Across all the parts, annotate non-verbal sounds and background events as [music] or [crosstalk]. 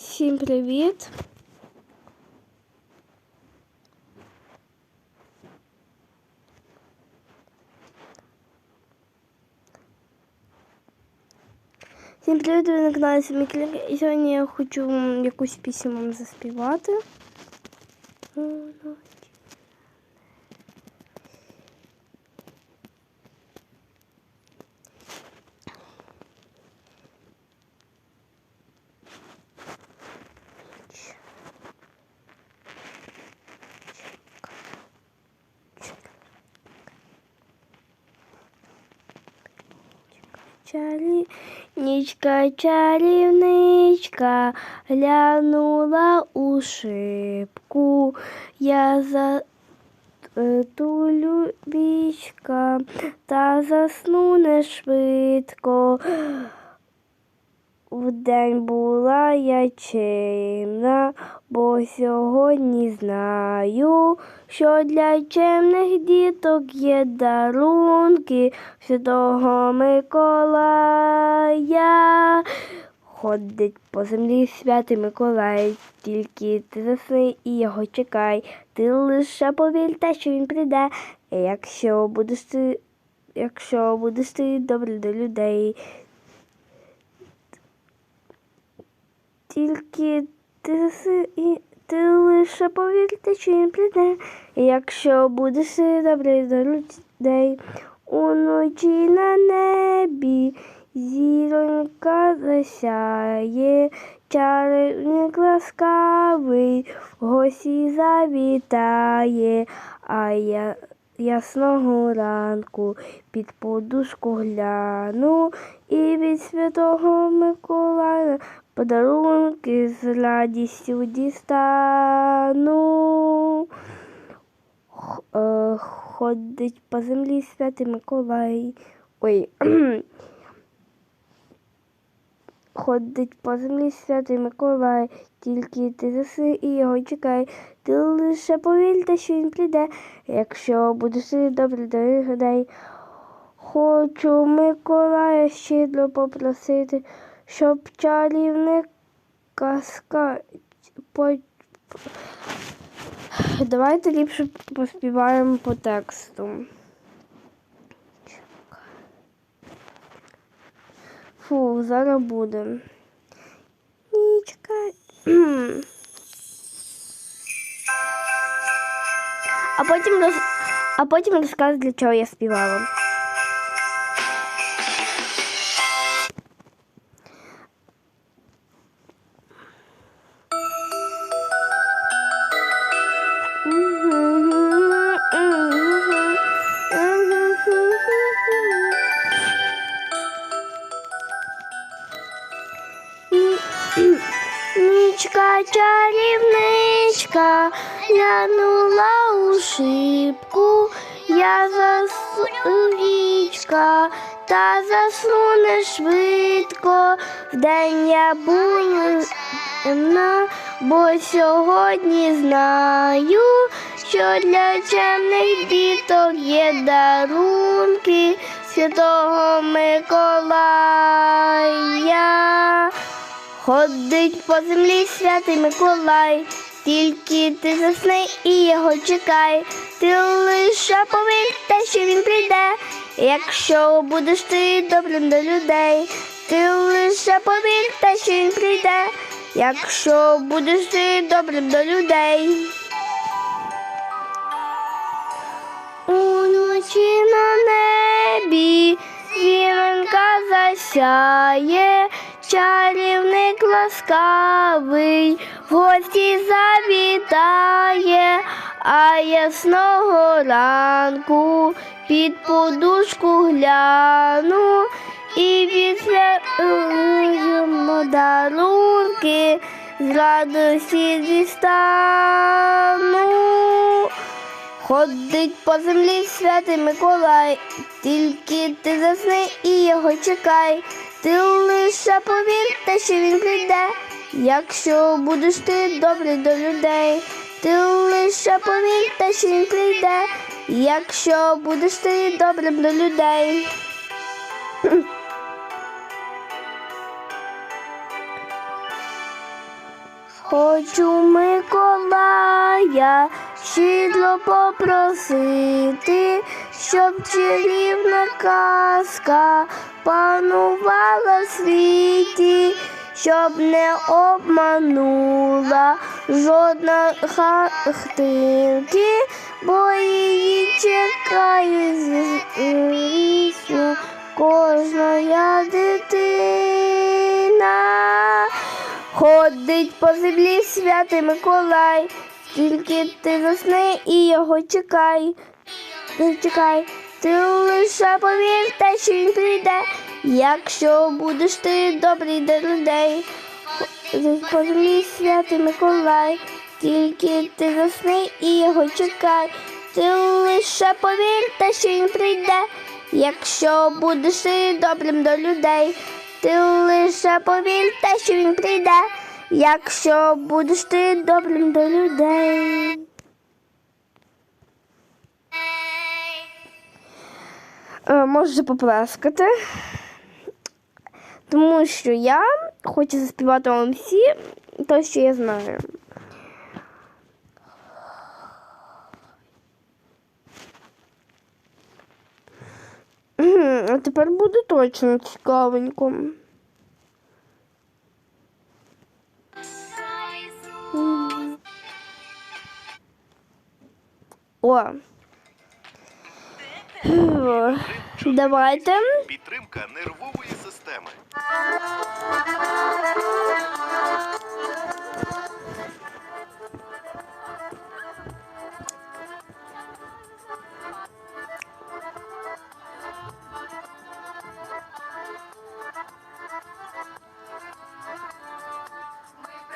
Всім привіт! Всім привіт, ви на каналі Сміклінг. І сьогодні я хочу м, якусь пісню вам заспівати. Чарі... Нічка чарівничка глянула у шибку. Я за е, тулю бічка та засну не швидко. Вдень була я чимна, бо сьогодні знаю, що для чемних діток є дарунки Святого Миколая. Ходить по землі святий Миколай, тільки ти засни і його чекай. Ти лише повір те, що він прийде, якщо будеш ти, якщо будеш ти добрий до людей. Тільки ти, і ти лише повірте, що він прийде. Якщо будеш добрий до людей, уночі на небі зіронька засяє, чарівник ласкавий в гості завітає, а я ясного ранку під подушку гляну і від святого Миколая подарунки з радістю дістану. Е, Ходить по землі святий Миколай. Ой. [clears throat] Ходить по землі святий Миколай, тільки ти заси і його чекай. Ти лише повірте, що він прийде, якщо будеш ти добрий до людей. Хочу Миколая щедро попросити, щоб чарівник казка. Давайте ліпше поспіваємо по тексту. Фу, зараз буде. Нічка. [clears throat] А потім роз... а потім розказ, для чого я співала. Чарівничка глянула у шибку, я засну вічка, та засну не швидко, вдень я буду темна, бо сьогодні знаю, що для чемних діток є дарунки Святого Миколая. Ходить по землі святий Миколай, тільки ти засни і його чекай. Ти лише повір те, що він прийде, якщо будеш ти добрим до людей. Ти лише повір те, що він прийде, якщо будеш ти добрим до людей. Уночі на небі зіронька засяє, чарівник ласкавий, гості завітає, а ясного ранку під подушку гляну і відсвятуємо дарунки з радості дістану. Ходить по землі святий Миколай, тільки ти засни і його чекай. Ти лише повір те, що він прийде, якщо будеш ти добрий до людей. Ти лише повір те, що він прийде, якщо будеш ти добрим до людей. Хочу Миколая щедро попросити, щоб чарівна казка панувала в світі, щоб не обманула жодна хатинки, бо її чекає звісно кожна дитина. Ходить по землі святий Миколай, тільки ти засни і його чекай. Чекай, ти лише повір те, що він прийде, якщо будеш ти добрий до людей. Ходить по святий Миколай, тільки ти засни і його чекай. Ти лише повір те, що він прийде, якщо будеш ти добрим до людей. Ти лише повір те, що він прийде, якщо будеш ти добрим до людей. Можете поплескати, тому що я хочу заспівати вам всі те, що я знаю. А тепер буде точно цікавенько. О. Фу. Давайте. Підтримка нервової системи.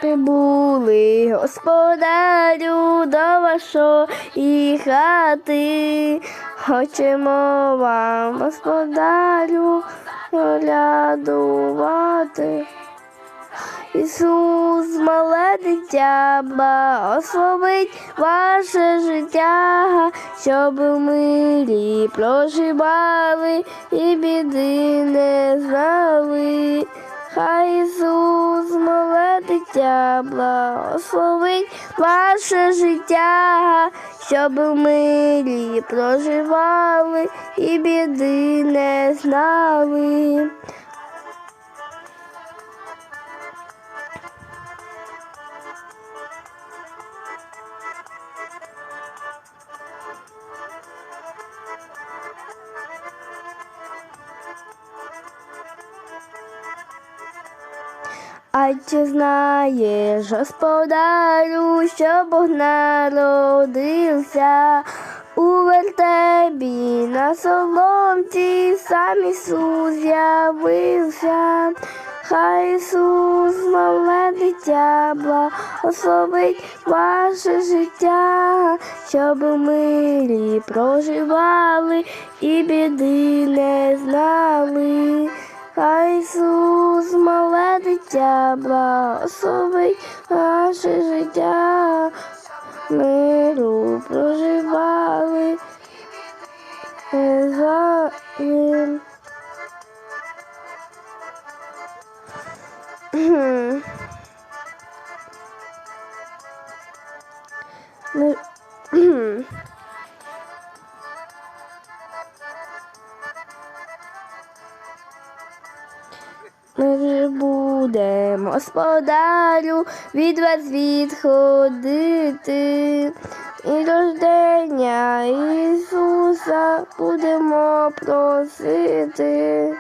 Прибули господарю до вашої хати. Хочемо вам, господарю, колядувати. Ісус, мале дитя, благословить ваше життя, щоб у мирі проживали і біди не знали. Хай Ісус, мале дитя, благословить ваше життя, щоб у мирі проживали і біди не знали. А чи знаєш, господарю, що Бог народився у вертебі на соломці, сам Ісус з'явився. Хай Ісус, мале дитя, благословить ваше життя, щоб у проживали і біди не знали. Хай Ісус, мале дитя, благословить ваше життя, миру проживали. Господарю, від вас відходити. І рождення Ісуса будемо просити.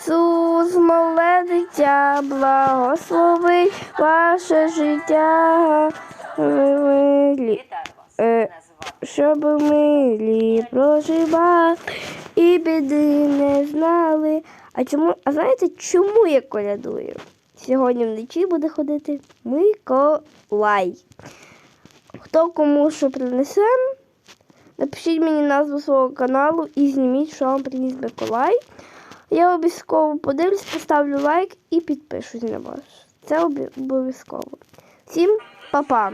Ісус, мале дитя, благословить ваше життя. В мирі, е, щоб в мирі проживали і біди не знали. А чому, а знаєте, чому я колядую? Сьогодні вночі буде ходити Миколай. Хто кому що принесе, напишіть мені назву свого каналу і зніміть, що вам приніс Миколай. Я обов'язково подивлюсь, поставлю лайк і підпишусь на вас. Це обов'язково. Всім па-па!